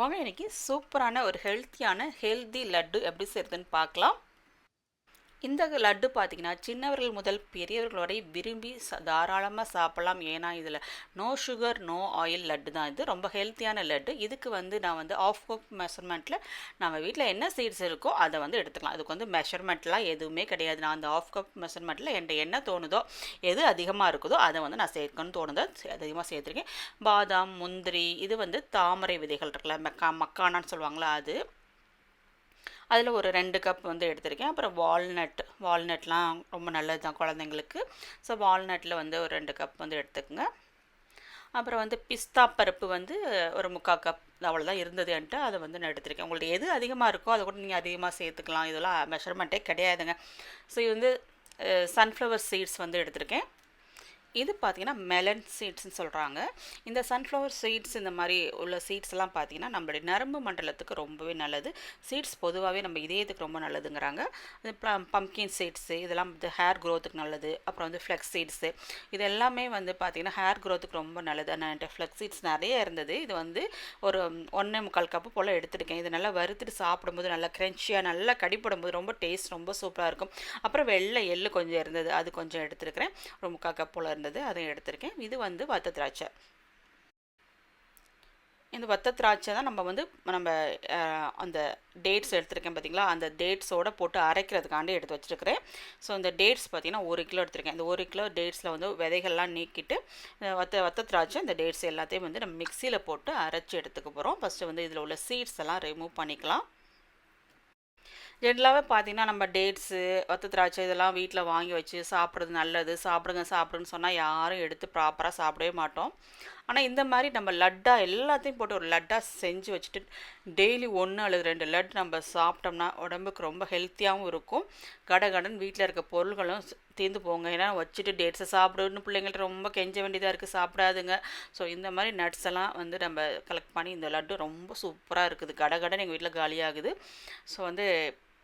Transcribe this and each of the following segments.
வாங்க இன்றைக்கி சூப்பரான ஒரு ஹெல்த்தியான ஹெல்தி லட்டு எப்படி செய்கிறதுன்னு பார்க்கலாம். இந்த லட்டு பார்த்தீங்கன்னா சின்னவர்கள் முதல் பெரியவர்கள் வரை விரும்பி ச தாராளமாக சாப்பிடலாம். ஏன்னா இதில் no sugar no oil laddu தான். இது ரொம்ப ஹெல்த்தியான லட்டு. இதுக்கு வந்து நான் வந்து ஆஃப் கப் மெஷர்மெண்ட்டில் நம்ம வீட்டில் என்ன சீட்ஸ் இருக்கோ அதை வந்து எடுத்துக்கலாம். அதுக்கு வந்து மெஷர்மெண்ட்லாம் எதுவுமே கிடையாது. நான் அந்த ஆஃப் கப் மெஷர்மெண்ட்டில் என்கிட்ட என்ன தோணுதோ எது அதிகமாக இருக்குதோ அதை வந்து நான் சேர்க்கணும்னு தோணுதோ அதிகமாக சேர்த்துருக்கேன். பாதாம் முந்திரி இது வந்து தாமரை விதைகள் இருக்குல்ல மக்கா மக்கானான்னு சொல்லுவாங்களா அது அதில் ஒரு ரெண்டு கப் வந்து எடுத்திருக்கேன். அப்புறம் வால்நட் வால்நட்லாம் ரொம்ப நல்லது தான் குழந்தைங்களுக்கு. ஸோ வால்நட்டில் வந்து ஒரு ரெண்டு கப் வந்து எடுத்துக்கோங்க. அப்புறம் வந்து பிஸ்தா பருப்பு வந்து ஒரு முக்கால் கப் அவ்வளோதான் இருந்தது என்கிட்ட. அதை வந்து நான் எடுத்திருக்கேன். உங்களுக்கு எது அதிகமாக இருக்கோ அதை கூட நீங்கள் அதிகமாக சேர்த்துக்கலாம். இதெல்லாம் மெஷர்மெண்ட்டே கிடையாதுங்க. ஸோ இது வந்து சன்ஃப்ளவர் சீட்ஸ் வந்து எடுத்திருக்கேன். இது பார்த்திங்கன்னா மெலன் சீட்ஸ்னு சொல்கிறாங்க இந்த சன்ஃப்ளவர் சீட்ஸ் இந்த மாதிரி உள்ள சீட்ஸ்லாம் பார்த்திங்கன்னா பார்த்தீங்கன்னா நம்மளுடைய நரம்பு மண்டலத்துக்கு ரொம்பவே நல்லது. சீட்ஸ் பொதுவாகவே நம்ம இதயத்துக்கு ரொம்ப நல்லதுங்கிறாங்க. இது பம்கின் சீட்ஸு இதெல்லாம் வந்து ஹேர் க்ரோத்துக்கு நல்லது. அப்புறம் வந்து ஃப்ளெக்ஸ் சீட்ஸு இது எல்லாமே வந்து பார்த்திங்கன்னா ஹேர் க்ரோத்துக்கு ரொம்ப நல்லது. ஆனால் என்கிட்ட ஃப்ளெக்ஸ் சீட்ஸ் நிறைய இருந்தது. இது வந்து ஒரு ஒன்றே முக்கால் கப்பு போல் எடுத்துருக்கேன். இது நல்லா வறுத்துட்டு சாப்பிடும்போது நல்லா க்ரன்ச்சியாக நல்லா கடிப்படும்போது ரொம்ப டேஸ்ட் ரொம்ப சூப்பராக இருக்கும். அப்புறம் வெள்ளை எள்ளு கொஞ்சம் இருந்தது. அது கொஞ்சம் எடுத்துருக்கிறேன். ஒரு முக்கால் கப் போல் இருந்தது அதையும் எடுத்திருக்கேன். இது வந்து வத்த திராட்சை. இந்த வத்த திராட்சை தான் நம்ம வந்து நம்ம அந்த டேட்ஸ் எடுத்திருக்கேன் பார்த்தீங்களா அந்த டேட்ஸோடு போட்டு அரைக்கிறதுக்காண்டி எடுத்து வச்சுருக்கிறேன். ஸோ இந்த டேட்ஸ் பார்த்திங்கன்னா ஒரு கிலோ எடுத்திருக்கேன். இந்த ஒரு கிலோ டேட்ஸில் வந்து விதைகள்லாம் நீக்கிட்டு வத்த வத்த திராட்சை இந்த டேட்ஸ் எல்லாத்தையும் வந்து நம்ம மிக்சியில் போட்டு அரைச்சி எடுத்துக்க போகிறோம் ஃபஸ்ட்டு வந்து இதில் உள்ள சீட்ஸ் எல்லாம் ரிமூவ் பண்ணிக்கலாம். ஜென்ரலாகவே பார்த்தீங்கன்னா நம்ம டேட்ஸு ஒத்த திராட்சை இதெல்லாம் வீட்டில் வாங்கி வச்சு சாப்பிட்றது நல்லது சாப்பிடுங்க சாப்பிடுன்னு சொன்னால் யாரும் எடுத்து ப்ராப்பராக சாப்பிடவே மாட்டோம். ஆனால் இந்த மாதிரி நம்ம லட்டாக எல்லாத்தையும் போட்டு ஒரு லட்டாக செஞ்சு வச்சுட்டு டெய்லி ஒன்று அல்லது ரெண்டு லட் நம்ம சாப்பிட்டோம்னா உடம்புக்கு ரொம்ப ஹெல்த்தியாகவும் இருக்கும். கடகடன் வீட்டில் இருக்க பொருள்களும் தீர்ந்து போங்க. ஏன்னா வச்சுட்டு டேட்ஸை சாப்பிடுன்னு பிள்ளைங்கள்ட்ட ரொம்ப கெஞ்ச வேண்டியதாக இருக்குது சாப்பிடாதுங்க. ஸோ இந்த மாதிரி நட்ஸ் எல்லாம் வந்து நம்ம கலெக்ட் பண்ணி இந்த லட்டு ரொம்ப சூப்பராக இருக்குது. கடகடன் எங்கள் வீட்டில் காலியாகுது. ஸோ வந்து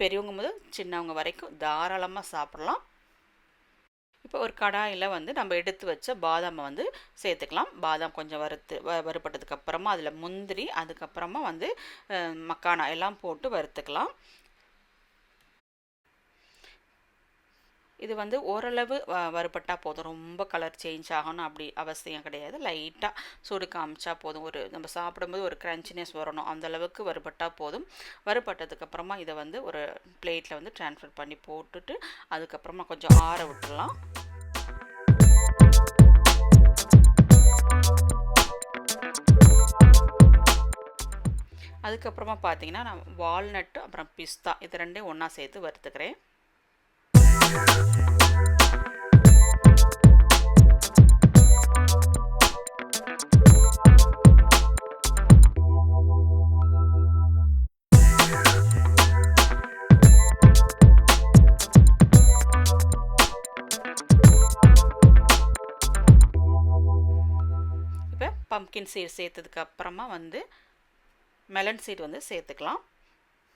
பெரியவங்க முதல் சின்னவங்க வரைக்கும் தாராளமாக சாப்பிட்லாம். இப்போ ஒரு கடாயில் வந்து நம்ம எடுத்து வச்ச பாதாமை வந்து சேர்த்துக்கலாம். பாதாம் கொஞ்சம் வறுத்து வ வறுப்பட்டதுக்கப்புறமா அதில் முந்திரி அதுக்கப்புறமா வந்து மக்கானா எல்லாம் போட்டு வறுத்துக்கலாம். இது வந்து ஓரளவு வ வறுபட்டால் போதும். ரொம்ப கலர் சேஞ்ச் ஆகணும் அப்படி அவசியம் கிடையாது. லைட்டாக சூடு காமிச்சா போதும். ஒரு நம்ம சாப்பிடும்போது ஒரு க்ரன்ச்சினஸ் வரணும். அந்தளவுக்கு வறுபட்டால் போதும். வறுபட்டதுக்கப்புறமா இதை வந்து ஒரு பிளேட்டில் வந்து ட்ரான்ஸ்ஃபர் பண்ணி போட்டுட்டு அதுக்கப்புறமா கொஞ்சம் ஆற விட்டுடலாம் அதுக்கப்புறமா பார்த்தீங்கன்னா நான் வால்நட்டு அப்புறம் பிஸ்தா இது ரெண்டையும் ஒன்றா சேர்த்து வறுத்துக்கிறேன். இப்போ பம்கின் சீட் சேர்த்ததுக்கு அப்புறமா வந்து மெலன் சீட் வந்து சேர்த்துக்கலாம்.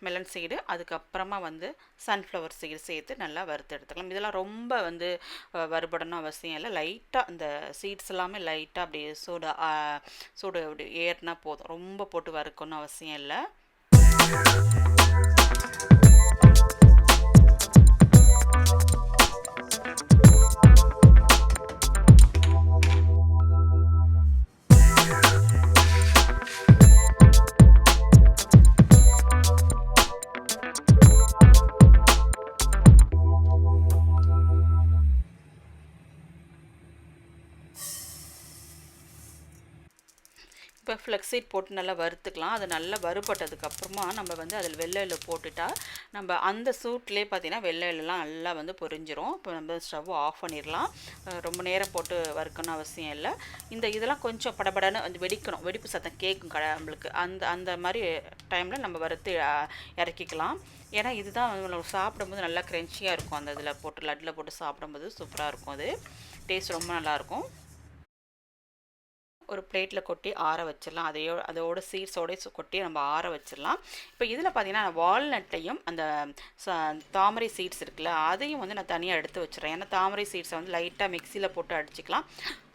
மெலன் சீடு அதுக்கப்புறமா வந்து சன்ஃப்ளவர் சீடு சேர்த்து நல்லா வறுத்து எடுத்துக்கலாம். இதெல்லாம் ரொம்ப வந்து வறுபடணும் அவசியம் இல்லை. லைட்டாக அந்த சீட்ஸ் எல்லாமே லைட்டாக அப்படியே சூடு சூடு அப்படி ஏறினா போதும். ரொம்ப போட்டு வறுக்கணும் அவசியம் இல்லை. ஃப்ளெக்ஸீட் போட்டு நல்லா வறுத்துக்கலாம். அது நல்லா வறுபட்டதுக்கப்புறமா நம்ம வந்து அதில் வெள்ளையில் போட்டுட்டா நம்ம அந்த சூட்லேயே பார்த்தீங்கன்னா வெள்ளையிலலாம் நல்லா வந்து பொரிஞ்சிரும். இப்போ நம்ம ஸ்டவ் ஆஃப் பண்ணிடலாம். ரொம்ப நேரம் போட்டு வறுக்கணும் அவசியம் இல்லை. இந்த இதெல்லாம் கொஞ்சம் படபடன்னு வந்து வெடிக்கணும். வெடிப்பு சத்தம் கேட்கும் கடை நம்மளுக்கு. அந்த அந்த மாதிரி டைமில் நம்ம வறுத்து இறக்கிக்கலாம். ஏன்னா இதுதான் நம்ம சாப்பிடும்போது நல்லா க்ரென்ச்சியாக இருக்கும். அந்த இதில் போட்டு லட்டில் போட்டு சாப்பிடும்போது சூப்பராக இருக்கும் அது. டேஸ்ட் ரொம்ப நல்லாயிருக்கும் ஒரு பிளேட்டில் கொட்டி ஆற வச்சிடலாம். அதையோ அதோட சீட்ஸோட கொட்டி நம்ம ஆற வச்சிடலாம். இப்போ இதில் பார்த்தீங்கன்னா வால்நட்டையும் அந்த ச- தாமரை சீட்ஸ் இருக்குல்ல அதையும் வந்து நான் தனியாக எடுத்து வச்சிடுறேன். ஏன்னா தாமரை சீட்ஸை வந்து லைட்டாக மிக்சியில் போட்டு அடிச்சுக்கலாம்.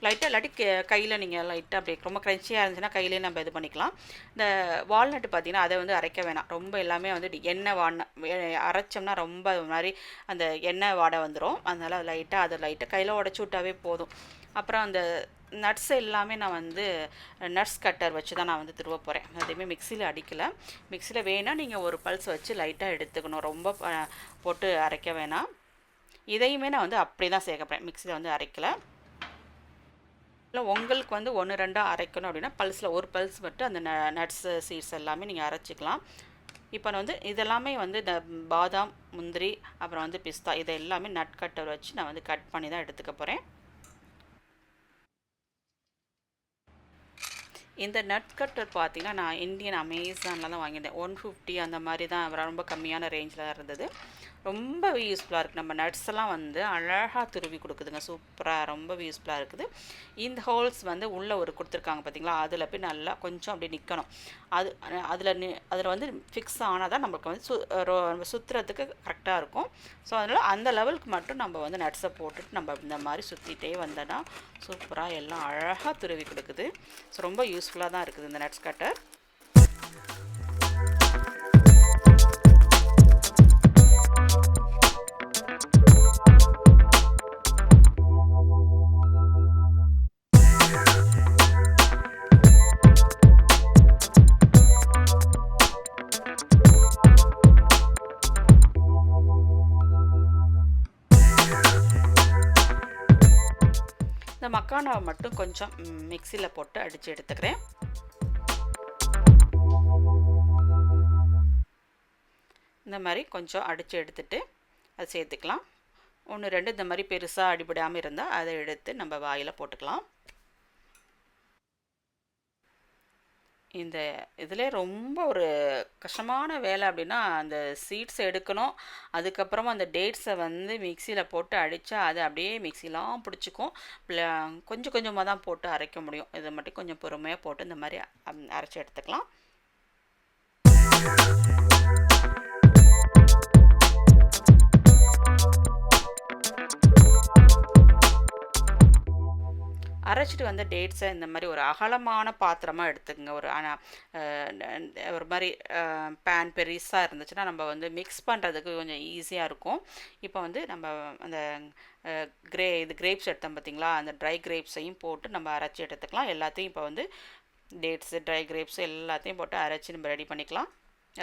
லைட்டாக இல்லாட்டி கையில் நீங்கள் லைட்டாக அப்படியே ரொம்ப க்ரன்ச்சியாக இருந்துச்சுன்னா கையிலே நம்ம இது பண்ணிக்கலாம். இந்த வால்நட் பார்த்தீங்கன்னா அதை வந்து அரைக்க வேணாம். ரொம்ப எல்லாமே வந்து எண்ணெய் வாடின அரைச்சோம்னா ரொம்ப மாதிரி அந்த எண்ணெய் வாடை வந்துடும் அதனால் லைட்டாக அதை லைட்டாக கையில் உடச்சி விட்டாவே போதும். அப்புறம் அந்த நட்ஸ் எல்லாமே நான் வந்து நட்ஸ் கட்டர் வச்சு தான் நான் வந்து திருவ போகிறேன் எதுவுமே மிக்சியில் அடிக்கலை. மிக்சியில் வேணால் நீங்கள் ஒரு பல்ஸ் வச்சு லைட்டாக எடுத்துக்கணும். ரொம்ப போட்டு அரைக்க வேணாம். இதையுமே நான் வந்து அப்படி தான் சேர்க்க போகிறேன் மிக்சியில் வந்து அரைக்கலை. இல்லை உங்களுக்கு வந்து ஒன்று ரெண்டாக அரைக்கணும் அப்படின்னா பல்ஸில் ஒரு பல்ஸ் மட்டும் அந்த ந நட்ஸ் சீட்ஸ் எல்லாமே நீங்கள் அரைச்சிக்கலாம். இப்போ நான் வந்து இதெல்லாமே வந்து இந்த பாதாம் முந்திரி அப்புறம் வந்து பிஸ்தா இதை எல்லாமே நட் கட்டர் வச்சு நான் வந்து கட் பண்ணி தான் எடுத்துக்க போகிறேன் இந்த நட் கட்டர் பார்த்திங்கன்னா நான் இந்தியன் அமேசானில் தான் வாங்கியிருந்தேன். ஒன் ஃபிஃப்டி அந்த மாதிரி தான் ரொம்ப கம்மியான ரேஞ்சில் தான் இருந்தது. ரொம்ப யூஸ்ஃபுல்லாக இருக்குது நம்ம நட்ஸ் எல்லாம் வந்து அழகாக துருவி கொடுக்குதுங்க. சூப்பராக ரொம்ப யூஸ்ஃபுல்லாக இருக்குது. இந்த ஹோல்ஸ் வந்து உள்ளே ஒரு கொடுத்துருக்காங்க பார்த்தீங்களா அதில் போய் நல்லா கொஞ்சம் அப்படி நிற்கணும் அது அதில் நி அதில் வந்து ஃபிக்ஸ் ஆனால் தான் நம்மளுக்கு வந்து சு ரோ நம்ம சுற்றுறதுக்கு கரெக்டாக இருக்கும். ஸோ அதனால் அந்த லெவலுக்கு மட்டும் நம்ம வந்து நட்ஸை போட்டுட்டு நம்ம இந்த மாதிரி சுற்றிட்டே வந்தோன்னா சூப்பராக எல்லாம் அழகாக துருவி கொடுக்குது. ஸோ ரொம்ப யூஸ்ஃபுல்லாக தான் இருக்குது இந்த நட்ஸ் கட்டர் இந்த மக்கானாவை மட்டும் கொஞ்சம் மிக்சியில் போட்டு அடித்து எடுத்துக்கிறேன். இந்த மாதிரி கொஞ்சம் அடித்து எடுத்துட்டு அதை சேர்த்துக்கலாம். ஒன்று ரெண்டு இந்த மாதிரி பெருசாக அடிபடாமல் இருந்தால் அதை எடுத்து நம்ம வாயில் போட்டுக்கலாம். இந்த இதில் ரொம்ப ஒரு கஷ்டமான வேலை அப்படின்னா அந்த சீட்ஸ் எடுக்கணும். அதுக்கப்புறமா அந்த டேட்ஸை வந்து மிக்சியில் போட்டு அடித்தா அது அப்படியே மிக்சிலாம் பிடிச்சிக்கும். கொஞ்சம் கொஞ்சமாக தான் போட்டு அரைக்க முடியும். இதை மட்டும் கொஞ்சம் பொறுமையாக போட்டு இந்த மாதிரி அரைச்சி எடுத்துக்கலாம். அரைச்சிட்டு வந்த டேட்ஸை இந்த மாதிரி ஒரு அகலமான பாத்திரமாக எடுத்துக்கோங்க. ஒரு ஆனால் ஒரு மாதிரி பேன் பெருசாக இருந்துச்சுன்னா நம்ம வந்து மிக்ஸ் பண்ணுறதுக்கு கொஞ்சம் ஈஸியாக இருக்கும். இப்போ வந்து நம்ம அந்த கிரே இது கிரேப்ஸ் எடுத்தோம் பார்த்தீங்களா அந்த ட்ரை கிரேப்ஸையும் போட்டு நம்ம அரைச்சி எடுத்துக்கலாம். எல்லாத்தையும் இப்போ வந்து டேட்ஸு ட்ரை கிரேப்ஸ் எல்லாத்தையும் போட்டு அரைச்சி நம்ம ரெடி பண்ணிக்கலாம்.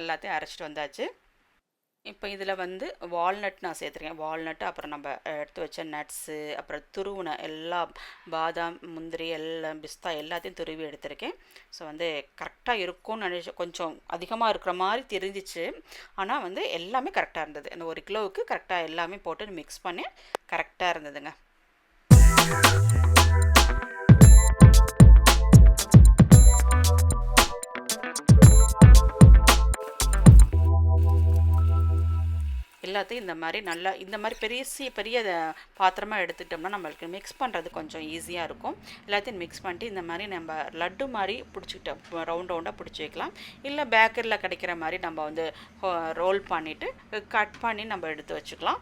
எல்லாத்தையும் அரைச்சிட்டு வந்தாச்சு. இப்போ இதில் வந்து வால்நட் நான் சேர்த்துருக்கேன். வால்நட் அப்புறம் நம்ம எடுத்து வச்ச நட்ஸு அப்புறம் துருவின எல்லா பாதாம் முந்திரி எல்லாம் பிஸ்தா எல்லாத்தையும் துருவி எடுத்திருக்கேன். ஸோ வந்து கரெக்டாக இருக்கும்னு நினச்சி கொஞ்சம் அதிகமாக இருக்கிற மாதிரி தெரிஞ்சிச்சு. ஆனால் வந்து எல்லாமே கரெக்டாக இருந்தது. அந்த ஒரு கிலோவுக்கு கரெக்டாக எல்லாமே போட்டு மிக்ஸ் பண்ணி கரெக்டாக இருந்ததுங்க. எல்லாத்தையும் இந்த மாதிரி நல்லா இந்த மாதிரி பெரிய பெரிய பாத்திரமாக எடுத்துக்கிட்டோம்னா நம்மளுக்கு மிக்ஸ் பண்ணுறது கொஞ்சம் ஈஸியாக இருக்கும். எல்லாத்தையும் மிக்ஸ் பண்ணிட்டு இந்த மாதிரி நம்ம லட்டு மாதிரி பிடிச்சிக்கிட்டோம். ரவுண்ட் ரவுண்டாக பிடிச்சி வைக்கலாம். இல்லை பேக்கரியில் கிடைக்கிற மாதிரி நம்ம வந்து ரோல் பண்ணிவிட்டு கட் பண்ணி நம்ம எடுத்து வச்சுக்கலாம்.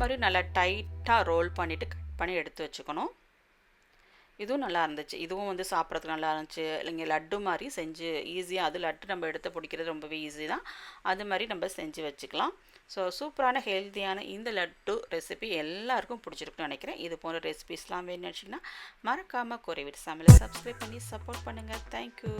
மாதிரி நல்லா டைட்டாக ரோல் பண்ணிவிட்டு கட் பண்ணி எடுத்து வச்சுக்கணும். இதுவும் நல்லா இருந்துச்சு. இதுவும் வந்து சாப்பிட்றதுக்கு நல்லா இருந்துச்சு. இல்லைங்க லட்டு மாதிரி செஞ்சு ஈஸியாக அது லட்டு நம்ம எடுத்து பிடிக்கிறது ரொம்பவே ஈஸி தான். அது மாதிரி நம்ம செஞ்சு வச்சுக்கலாம். ஸோ சூப்பரான ஹெல்த்தியான இந்த லட்டு ரெசிபி எல்லாருக்கும் பிடிச்சிருக்குன்னு நினைக்கிறேன். இது போன்ற ரெசிபிஸ்லாம் வேணும்னு நினச்சிங்கன்னா மறக்காமல் குறைவிட்டு சமையலை சப்ஸ்கிரைப் பண்ணி சப்போர்ட் பண்ணுங்கள் தேங்க்யூ